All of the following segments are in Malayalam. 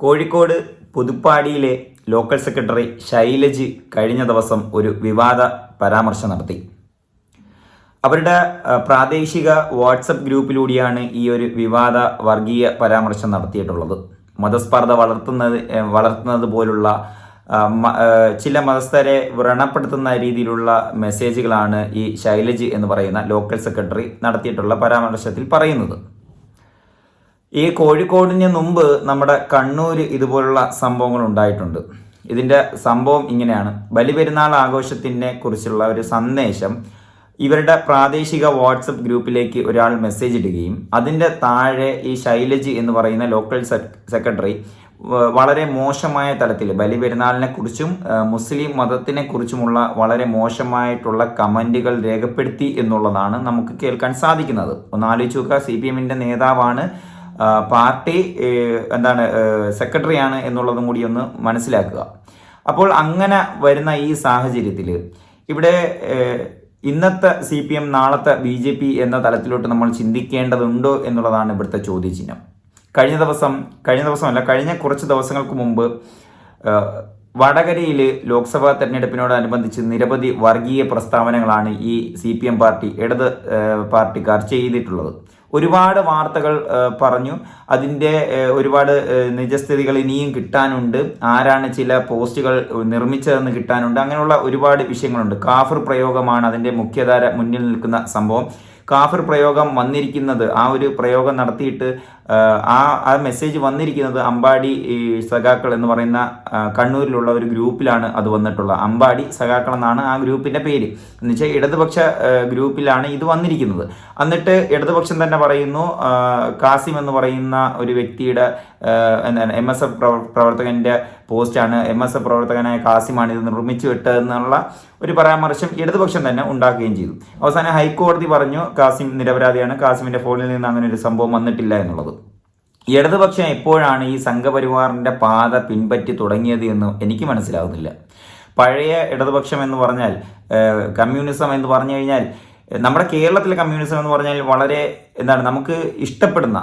കോഴിക്കോട് പുതുപ്പാടിയിലെ ലോക്കൽ സെക്രട്ടറി ശൈലജ് കഴിഞ്ഞ ദിവസം ഒരു വിവാദ പരാമർശം നടത്തി. അവരുടെ പ്രാദേശിക വാട്സപ്പ് ഗ്രൂപ്പിലൂടെയാണ് ഈ ഒരു വിവാദ വർഗീയ പരാമർശം നടത്തിയിട്ടുള്ളത്. മതസ്പർദ്ധ വളർത്തുന്നത് വളർത്തുന്നത് പോലുള്ള ചില മതസ്ഥരെ വ്രണപ്പെടുത്തുന്ന രീതിയിലുള്ള മെസ്സേജുകളാണ് ഈ ശൈലജ് എന്ന് പറയുന്ന ലോക്കൽ സെക്രട്ടറി നടത്തിയിട്ടുള്ള പരാമർശത്തിൽ പറയുന്നത്. ഈ കോഴിക്കോടിന് മുമ്പ് നമ്മുടെ കണ്ണൂർ ഇതുപോലുള്ള സംഭവങ്ങൾ ഉണ്ടായിട്ടുണ്ട്. ഇതിന്റെ സംഭവം ഇങ്ങനെയാണ്. ബലിപെരുന്നാൾ ആഘോഷത്തിനെ കുറിച്ചുള്ള ഒരു സന്ദേശം ഇവരുടെ പ്രാദേശിക വാട്സപ്പ് ഗ്രൂപ്പിലേക്ക് ഒരാൾ മെസ്സേജ് ഇടുകയും അതിന്റെ താഴെ ഈ ശൈലജ് എന്ന് പറയുന്ന ലോക്കൽ സെക്രട്ടറി വളരെ മോശമായ തലത്തിൽ ബലിപെരുന്നാളിനെ കുറിച്ചും മുസ്ലിം മതത്തിനെ കുറിച്ചുമുള്ള വളരെ മോശമായിട്ടുള്ള കമന്റുകൾ രേഖപ്പെടുത്തി എന്നുള്ളതാണ് നമുക്ക് കേൾക്കാൻ സാധിക്കുന്നത്. ഒന്ന് ആലോചിച്ച് നോക്കുക സി പി എമ്മിന്റെ നേതാവാണ് പാർട്ടി എന്താണ് സെക്രട്ടറി സെക്രട്ടറിയാണ് എന്നുള്ളതും കൂടി ഒന്ന് മനസ്സിലാക്കുക. അപ്പോൾ അങ്ങനെ വരുന്ന ഈ സാഹചര്യത്തിൽ ഇവിടെ ഇന്നത്തെ സി പി എം നാളത്തെ ബി ജെ പി എന്ന തലത്തിലോട്ട് നമ്മൾ ചിന്തിക്കേണ്ടതുണ്ടോ എന്നുള്ളതാണ് ഇവിടുത്തെ ചോദ്യചിഹ്നം. കഴിഞ്ഞ ദിവസം കഴിഞ്ഞ ദിവസമല്ല കഴിഞ്ഞ കുറച്ച് ദിവസങ്ങൾക്ക് മുമ്പ് വടകരയിൽ ലോക്സഭാ തെരഞ്ഞെടുപ്പിനോടനുബന്ധിച്ച് നിരവധി വർഗീയ പ്രസ്താവനകളാണ് ഈ സി പി എം പാർട്ടി ഇടത് പാർട്ടിക്കാർ ചെയ്തിട്ടുള്ളത്. ഒരുപാട് വാർത്തകൾ പറഞ്ഞു. അതിന്റെ ഒരുപാട് നിജസ്ഥിതികൾ ഇനിയും കിട്ടാനുണ്ട്. ആരാണ് ചില പോസ്റ്റുകൾ നിർമ്മിച്ചതെന്ന് കിട്ടാനുണ്ട്. അങ്ങനെയുള്ള ഒരുപാട് വിഷയങ്ങളുണ്ട്. കാഫർ പ്രയോഗമാണ് അതിന്റെ മുഖ്യധാര മുന്നിൽ നിൽക്കുന്ന സംഭവം. കാഫർ പ്രയോഗം വന്നിരിക്കുന്നത് ആ ഒരു പ്രയോഗം നടത്തിയിട്ട് ആ ആ മെസ്സേജ് വന്നിരിക്കുന്നത് അമ്പാടി സഖാക്കൾ എന്ന് പറയുന്ന കണ്ണൂരിലുള്ള ഒരു ഗ്രൂപ്പിലാണ് അത് വന്നിട്ടുള്ളത് അമ്പാടി സഖാക്കൾ എന്നാണ് ആ ഗ്രൂപ്പിന്റെ പേര്. എന്ന് വെച്ചാൽ ഇടതുപക്ഷ ഗ്രൂപ്പിലാണ് ഇത് വന്നിരിക്കുന്നത്. എന്നിട്ട് ഇടതുപക്ഷം തന്നെ പറയുന്നു കാസിം എന്ന് പറയുന്ന ഒരു വ്യക്തിയുടെ എന്താണ് എം എസ് എഫ് പ്രവർത്തകന്റെ പോസ്റ്റാണ്. എം എസ് എഫ് പ്രവർത്തകനായ കാസിമാണ് ഇത് നിർമ്മിച്ചു വിട്ടതെന്നുള്ള ഒരു പരാമർശം ഇടതുപക്ഷം തന്നെ ഉണ്ടാക്കുകയും ചെയ്തു. അവസാനം ഹൈക്കോടതി പറഞ്ഞു കാസിം നിരപരാധിയാണ്. കാസിമിന്റെ ഫോണിൽ നിന്ന് അങ്ങനെ ഒരു സംഭവം വന്നിട്ടില്ല എന്നുള്ളത്. ഇടതുപക്ഷം എപ്പോഴാണ് ഈ സംഘപരിവാറിന്റെ പാത പിൻപറ്റി തുടങ്ങിയത് എന്ന് എനിക്ക് മനസ്സിലാകുന്നില്ല പഴയ ഇടതുപക്ഷം എന്ന് പറഞ്ഞാൽ കമ്മ്യൂണിസം എന്ന് പറഞ്ഞു കഴിഞ്ഞാൽ നമ്മുടെ കേരളത്തിലെ കമ്മ്യൂണിസം എന്ന് പറഞ്ഞാൽ വളരെ എന്താണ് നമുക്ക് ഇഷ്ടപ്പെടുന്ന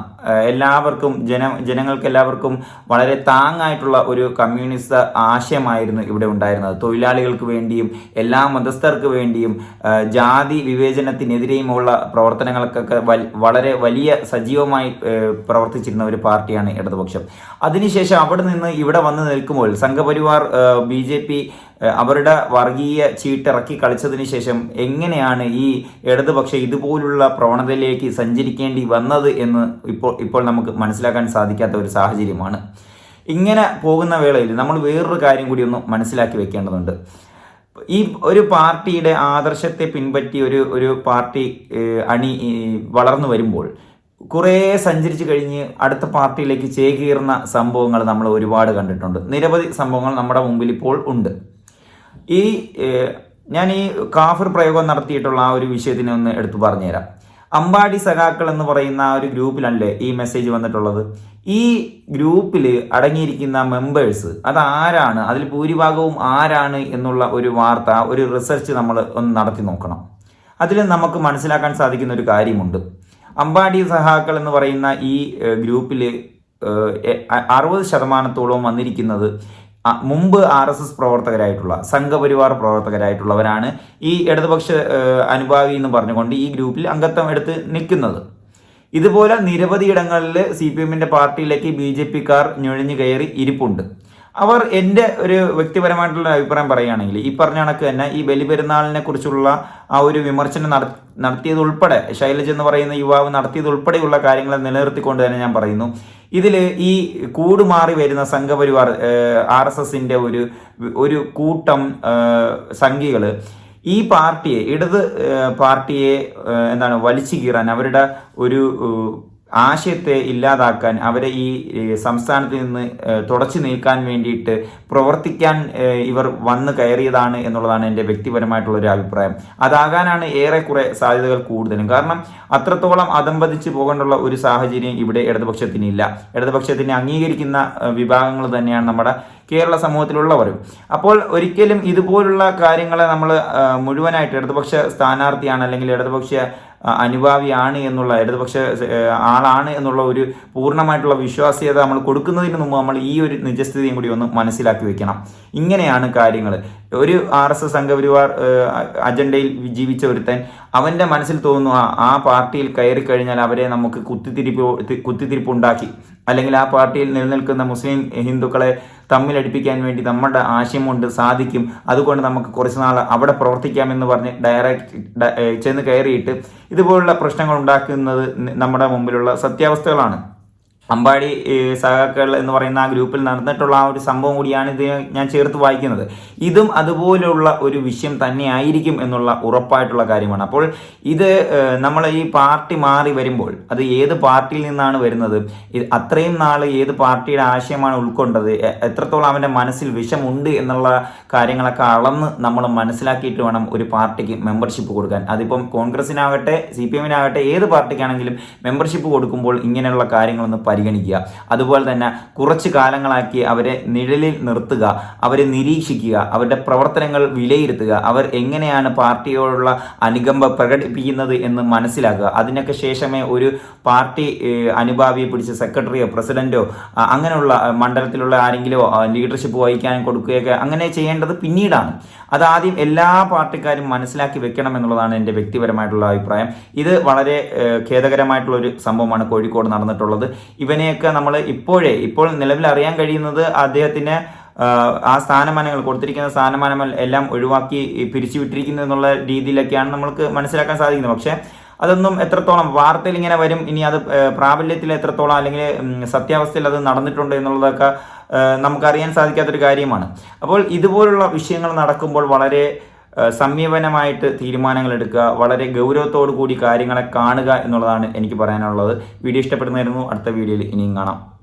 എല്ലാവർക്കും ജന ജനങ്ങൾക്ക് എല്ലാവർക്കും വളരെ താങ്ങായിട്ടുള്ള ഒരു കമ്മ്യൂണിസ്റ്റ് ആശയമായിരുന്നു ഇവിടെ ഉണ്ടായിരുന്നത്. തൊഴിലാളികൾക്ക് വേണ്ടിയും എല്ലാ മതസ്ഥർക്ക് വേണ്ടിയും ജാതി വിവേചനത്തിനെതിരെയുമുള്ള പ്രവർത്തനങ്ങൾക്കൊക്കെ വളരെ വലിയ സജീവമായി പ്രവർത്തിച്ചിരുന്ന ഒരു പാർട്ടിയാണ് ഇടതുപക്ഷം. അതിനുശേഷം അവിടെ നിന്ന് ഇവിടെ വന്ന് നിൽക്കുമ്പോൾ സംഘപരിവാർ ബി ജെ പി അവരുടെ വർഗീയ ചീട്ടിറക്കി കളിച്ചതിന് ശേഷം എങ്ങനെയാണ് ഈ ഇടതുപക്ഷ ഇതുപോലുള്ള പ്രവണതയിലേക്ക് സഞ്ചരിക്കേണ്ടി വന്നത് എന്ന് ഇപ്പോൾ ഇപ്പോൾ നമുക്ക് മനസ്സിലാക്കാൻ സാധിക്കാത്ത ഒരു സാഹചര്യമാണ്. ഇങ്ങനെ പോകുന്ന വേളയിൽ നമ്മൾ വേറൊരു കാര്യം കൂടി ഒന്ന് മനസ്സിലാക്കി വെക്കേണ്ടതുണ്ട്. ഈ ഒരു പാർട്ടിയുടെ ആദർശത്തെ പിൻപറ്റി ഒരു ഒരു പാർട്ടി അണി വളർന്നു വരുമ്പോൾ കുറേ സഞ്ചരിച്ച് കഴിഞ്ഞ് അടുത്ത പാർട്ടിയിലേക്ക് ചേകീറുന്ന സംഭവങ്ങൾ നമ്മൾ ഒരുപാട് കണ്ടിട്ടുണ്ട്. നിരവധി സംഭവങ്ങൾ നമ്മുടെ മുമ്പിൽ ഇപ്പോൾ ഉണ്ട്. ഈ ഞാൻ ഈ കാഫർ പ്രയോഗം നടത്തിയിട്ടുള്ള ആ ഒരു വിഷയത്തിനെ ഒന്ന് എടുത്തു പറഞ്ഞുതരാം. അമ്പാടി സഖാക്കൾ എന്ന് പറയുന്ന ആ ഒരു ഗ്രൂപ്പിലല്ലേ ഈ മെസ്സേജ് വന്നിട്ടുള്ളത്? ഈ ഗ്രൂപ്പിൽ അടങ്ങിയിരിക്കുന്ന മെമ്പേഴ്സ് അത് ആരാണ് അതിൽ ഭൂരിഭാഗവും ആരാണ് എന്നുള്ള ഒരു വാർത്ത ഒരു റിസർച്ച് നമ്മൾ ഒന്ന് നടത്തി നോക്കണം. അതിൽ നമുക്ക് മനസ്സിലാക്കാൻ സാധിക്കുന്ന ഒരു കാര്യമുണ്ട്. അമ്പാടി സഹാക്കൾ എന്ന് പറയുന്ന ഈ ഗ്രൂപ്പിൽ അറുപത് ശതമാനത്തോളം വന്നിരിക്കുന്നത് മുമ്പ് ആർ എസ് എസ് പ്രവർത്തകരായിട്ടുള്ള സംഘപരിവാർ പ്രവർത്തകരായിട്ടുള്ളവരാണ് ഈ ഇടതുപക്ഷ അനുഭാവി എന്ന് പറഞ്ഞുകൊണ്ട് ഈ ഗ്രൂപ്പിൽ അംഗത്വം എടുത്ത് നിൽക്കുന്നത്. ഇതുപോലെ നിരവധി ഇടങ്ങളിൽ സി പി എമ്മിന്റെ പാർട്ടിയിലേക്ക് ബി ജെ പിക്കാർ ഞൊഴിഞ്ഞു കയറി ഇരിപ്പുണ്ട്. അവർ എന്റെ ഒരു വ്യക്തിപരമായിട്ടുള്ള അഭിപ്രായം പറയുകയാണെങ്കിൽ ഈ പറഞ്ഞ കണക്ക് തന്നെ ഈ ബലിപെരുന്നാളിനെ കുറിച്ചുള്ള ആ ഒരു വിമർശനം നട നടത്തിയതുൾപ്പെടെ ശൈലജ് എന്ന് പറയുന്ന യുവാവ് നടത്തിയതുൾപ്പെടെയുള്ള കാര്യങ്ങളെ നിലനിർത്തിക്കൊണ്ട് തന്നെ ഞാൻ പറയുന്നു. ഇതിൽ ഈ കൂടുമാറി വരുന്ന സംഘപരിവാർ ആർ എസ് എസിന്റെ ഒരു ഒരു കൂട്ടം സംഘികൾ ഈ പാർട്ടിയെ ഇടത് പാർട്ടിയെ എന്താണ് വലിച്ചു കീറാൻ അവരുടെ ഒരു ആശയത്തെ ഇല്ലാതാക്കാൻ അവരെ ഈ സംസ്ഥാനത്ത് നിന്ന് തുടച്ചു നീക്കാൻ വേണ്ടിയിട്ട് പ്രവർത്തിക്കാൻ ഇവർ വന്ന് കയറിയതാണ് എന്നുള്ളതാണ് എന്റെ വ്യക്തിപരമായിട്ടുള്ള ഒരു അഭിപ്രായം. അതാകാനാണ് ഏറെക്കുറെ സാധ്യതകൾ കൂടുതലും. കാരണം അത്രത്തോളം അതമ്പതിച്ച് പോകേണ്ടുള്ള ഒരു സാഹചര്യം ഇവിടെ ഇടതുപക്ഷത്തിനില്ല. ഇടതുപക്ഷത്തിനെ അംഗീകരിക്കുന്ന വിഭാഗങ്ങൾ തന്നെയാണ് നമ്മുടെ കേരള സമൂഹത്തിലുള്ളവരും. അപ്പോൾ ഒരിക്കലും ഇതുപോലുള്ള കാര്യങ്ങളെ നമ്മൾ മുഴുവനായിട്ട് ഇടതുപക്ഷ സ്ഥാനാർത്ഥിയാണ് അല്ലെങ്കിൽ ഇടതുപക്ഷ അനുഭാവിയാണ് എന്നുള്ള ഇടതുപക്ഷ ആളാണ് എന്നുള്ള ഒരു പൂർണമായിട്ടുള്ള വിശ്വാസ്യത നമ്മൾ കൊടുക്കുന്നതിന് മുമ്പ് നമ്മൾ ഈ ഒരു നിജസ്ഥിതിയും കൂടി ഒന്ന് മനസ്സിലാക്കി വെക്കണം. ഇങ്ങനെയാണ് കാര്യങ്ങൾ. ഒരു ആർ എസ് എസ് സംഘപരിവാർ അജണ്ടയിൽ ജീവിച്ച ഒരുത്തൻ അവന്റെ മനസ്സിൽ തോന്നുന്നു ആ പാർട്ടിയിൽ കയറി കഴിഞ്ഞാൽ അവരെ നമുക്ക് കുത്തിത്തിരിപ്പ് കുത്തിത്തിരിപ്പ് ഉണ്ടാക്കി അല്ലെങ്കിൽ ആ പാർട്ടിയിൽ നിലനിൽക്കുന്ന മുസ്ലിം ഹിന്ദുക്കളെ തമ്മിലടിപ്പിക്കാൻ വേണ്ടി നമ്മുടെ ആശയം കൊണ്ട് സാധിക്കും. അതുകൊണ്ട് നമുക്ക് കുറച്ച് നാൾ അവിടെ പ്രവർത്തിക്കാമെന്ന് പറഞ്ഞ് ഡയറക്റ്റ് ചെന്ന് കയറിയിട്ട് ഇതുപോലുള്ള പ്രശ്നങ്ങൾ ഉണ്ടാക്കുന്നത് നമ്മുടെ മുമ്പിലുള്ള സത്യാവസ്ഥകളാണ്. അമ്പാടി സഹാക്കൾ എന്ന് പറയുന്ന ആ ഗ്രൂപ്പിൽ നടന്നിട്ടുള്ള ആ ഒരു സംഭവം കൂടിയാണ് ഇത് ഞാൻ ചേർത്ത് വായിക്കുന്നത്. ഇതും അതുപോലുള്ള ഒരു വിഷയം തന്നെയായിരിക്കും എന്നുള്ള ഉറപ്പായിട്ടുള്ള കാര്യമാണ്. അപ്പോൾ ഇത് നമ്മൾ ഈ പാർട്ടി മാറി വരുമ്പോൾ അത് ഏത് പാർട്ടിയിൽ നിന്നാണ് വരുന്നത്? അത്രയും നാൾ ഏത് പാർട്ടിയുടെ ആശയമാണ് ഉൾക്കൊണ്ടത്? എത്രത്തോളം അവന്റെ മനസ്സിൽ വിഷമുണ്ട് എന്നുള്ള കാര്യങ്ങളൊക്കെ അളന്ന് നമ്മൾ മനസ്സിലാക്കിയിട്ട് വേണം ഒരു പാർട്ടിക്ക് മെമ്പർഷിപ്പ് കൊടുക്കാൻ. അതിപ്പം കോൺഗ്രസിനാകട്ടെ സി പി എമ്മിനാകട്ടെ ഏത് പാർട്ടിക്കാണെങ്കിലും മെമ്പർഷിപ്പ് കൊടുക്കുമ്പോൾ ഇങ്ങനെയുള്ള കാര്യങ്ങളൊന്ന് പരിഗണിക്കുക. അതുപോലെ തന്നെ കുറച്ച് കാലങ്ങളാക്കി അവരെ നിഴലിൽ നിർത്തുക അവരെ നിരീക്ഷിക്കുക അവരുടെ പ്രവർത്തനങ്ങൾ വിലയിരുത്തുക അവർ എങ്ങനെയാണ് പാർട്ടിയോടുള്ള അനുകമ്പ പ്രകടിപ്പിക്കുന്നത് എന്ന് മനസ്സിലാക്കുക. അതിനൊക്കെ ശേഷമേ ഒരു പാർട്ടി അനുഭാവിയെ പിടിച്ച് സെക്രട്ടറിയോ പ്രസിഡന്റോ അങ്ങനെയുള്ള മണ്ഡലത്തിലുള്ള ആരെങ്കിലും ലീഡർഷിപ്പ് വഹിക്കാൻ കൊടുക്കുകയൊക്കെ അങ്ങനെ ചെയ്യേണ്ടത് പിന്നീടാണ്. അതാദ്യം എല്ലാ പാർട്ടിക്കാരും മനസ്സിലാക്കി വെക്കണം എന്നുള്ളതാണ് എന്റെ വ്യക്തിപരമായിട്ടുള്ള അഭിപ്രായം. ഇത് വളരെ ഖേദകരമായിട്ടുള്ള ഒരു സംഭവമാണ് കോഴിക്കോട് നടന്നിട്ടുള്ളത്. ഇവനെയൊക്കെ നമ്മൾ ഇപ്പോഴേ ഇപ്പോൾ നിലവിൽ അറിയാൻ കഴിയുന്നത് അദ്ദേഹത്തിന് ആ സ്ഥാനമാനങ്ങൾ കൊടുത്തിരിക്കുന്ന സ്ഥാനമാനങ്ങൾ എല്ലാം ഒഴിവാക്കി പിരിച്ചുവിട്ടിരിക്കുന്നു എന്നുള്ള രീതിയിലൊക്കെയാണ് നമ്മൾക്ക് മനസ്സിലാക്കാൻ സാധിക്കുന്നത്. പക്ഷേ അതൊന്നും എത്രത്തോളം വാർത്തയിൽ ഇങ്ങനെ വരും ഇനി അത് പ്രാബല്യത്തിൽ എത്രത്തോളം അല്ലെങ്കിൽ സത്യാവസ്ഥയിൽ അത് നടന്നിട്ടുണ്ട് എന്നുള്ളതൊക്കെ നമുക്കറിയാൻ സാധിക്കാത്തൊരു കാര്യമാണ്. അപ്പോൾ ഇതുപോലുള്ള വിഷയങ്ങൾ നടക്കുമ്പോൾ വളരെ സംയമനമായിട്ട് തീരുമാനങ്ങൾ എടുക്കുക വളരെ ഗൗരവത്തോടു കൂടി കാര്യങ്ങളെ കാണുക എന്നുള്ളതാണ് എനിക്ക് പറയാനുള്ളത്. വീഡിയോ ഇഷ്ടപ്പെടുന്നതായിരുന്നു അടുത്ത വീഡിയോയിൽ ഇനിയും കാണാം.